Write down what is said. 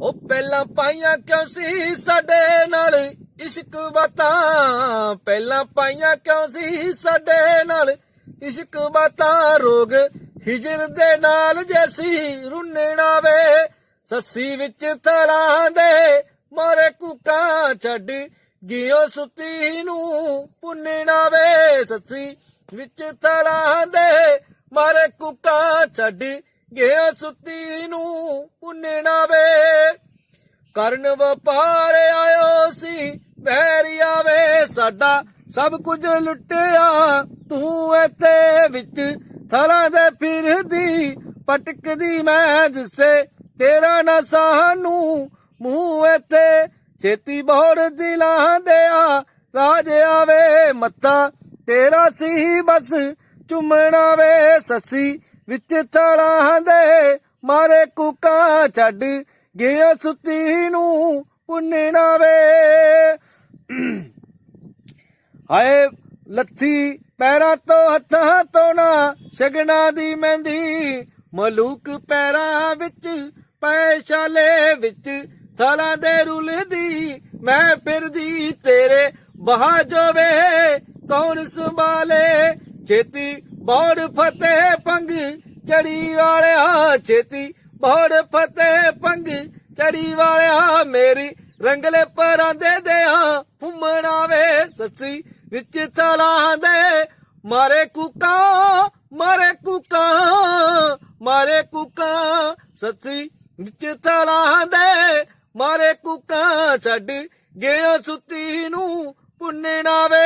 ਉਹ ਪਹਿਲਾਂ ਪਾਈਆਂ ਕਿਉਂ ਸੀ ਸਾਡੇ ਨਾਲ ਇਸ਼ਕ ਬਾਤਾਂ? ਪਹਿਲਾਂ ਪਾਈਆਂ ਕਿਉਂ ਸੀ ਸਾਡੇ ਨਾਲ ਇਸ਼ਕ ਬਾਤਾਂ? ਰੋਗ ਹਿਜਰ ਦੇ ਨਾਲ ਜੈਸੀ ਰੁੰਨਣਾ ਵੇ। ਸੱਸੀ ਵਿੱਚ ਥਲਾਂ ਦੇ ਮਾਰੇ ਕੁੱਕਾਂ ਛੱਡ ਗਿਓ ਸੁੱਤੀ ਨੂੰ ਪੁੰਨਣਾ ਵੇ। ਸੱਸੀ ਵਿੱਚ ਥਲਾਂ ਦੇ ਮਾਰੇ ਕੁੱਕਾਂ ਛੱਡ ਗਿਓ ਸੁੱਤੀ ਨੂੰ ਪੁੰਨਣਾ ਵੇ। ਕਰਨ ਵਪਾਰ ਆਇਓ ਸੀ ਵੈਰੀਆ ਵੇ ਸਾਡਾ, ਸਭ ਕੁਝ ਲੁੱਟਿਆ। ਤੂੰ ਇੱਥੇ ਵਿੱਚ ਥਲਾਂ ਦੇ ਫਿਰਦੀ, ਪਟਕਦੀ ਮੈਂ ਜਿਸੇ ਤੇਰਾ ਨਾ ਸਾਨੂੰ। ਮੂੰਹ ਇੱਥੇ ਛੇਤੀ ਬੋੜ ਦਿਲਾਂ ਦੇ ਆ, ਰਾਜ ਆਵੇ ਮੱਥਾ ਤੇਰਾ ਸੀ ਬਸ, ਚੁੰਮਣਾ ਵੇ ਸੱਸੀ ਵਿੱਚ ਥਲਾਂ ਦੇ। ਮਾਰੇ ਕੁੱਕਾ ਛੱਡ ਗਿਆ ਸੁੱਤੀ ਨੂੰ ਪੁੰਨਣਾ ਵੇ। ਹਾਏ, ਲੱਥੀ ਪੈਰਾਂ ਤੋਂ, ਹੱਥਾਂ ਤੋਂ ਨਾ ਸ਼ਗਨਾ ਦੀ ਮਹਿੰਦੀ। ਮਲੂਕ ਪੈਰਾਂ ਵਿੱਚ ਪੈਸਾਲੇ ਵਿੱਚ, ਥਲਾਂ ਦੇ ਰੁਲਦੀ ਮੈਂ ਫਿਰਦੀ। ਤੇਰੇ ਬਹਾ ਜੋਵੇ ਕੌਣ ਸੰਭਾਲੇ? ਛੇਤੀ ਬੋੜ ਫਤਿਹ ਪੰਗ ਚੜੀ ਵਾਲਿਆ, ਛੇਤੀ ਬੋੜ ਫਤਿਹ ਪੰਗ, ਚੜੀ ਵਾਲਿਆ ਮੇਰੀ, ਰੰਗਲੇ ਪਰਾਂਦੇ ਦੇ ਆ ਫੁੰਮਣਾ ਵੇ ਸੱਸੀ, ਵਿੱਚ ਥਲਾਂ ਦੇ, ਮਾਰੇ ਕੁੱਕਾ ਮਾਰੇ ਕੁੱਕਾ ਮਾਰੇ ਕੁੱਕਾ, ਸੱਸੀ, ਵਿੱਚ ਥਲਾਂ ਦੇ, ਮਾਰੇ ਕੁੱਕਾ, ਛੱਡ ਗਿਆ ਸੁੱਤੀ ਨੂੰ ਪੁੰਨਣਾ ਵੇ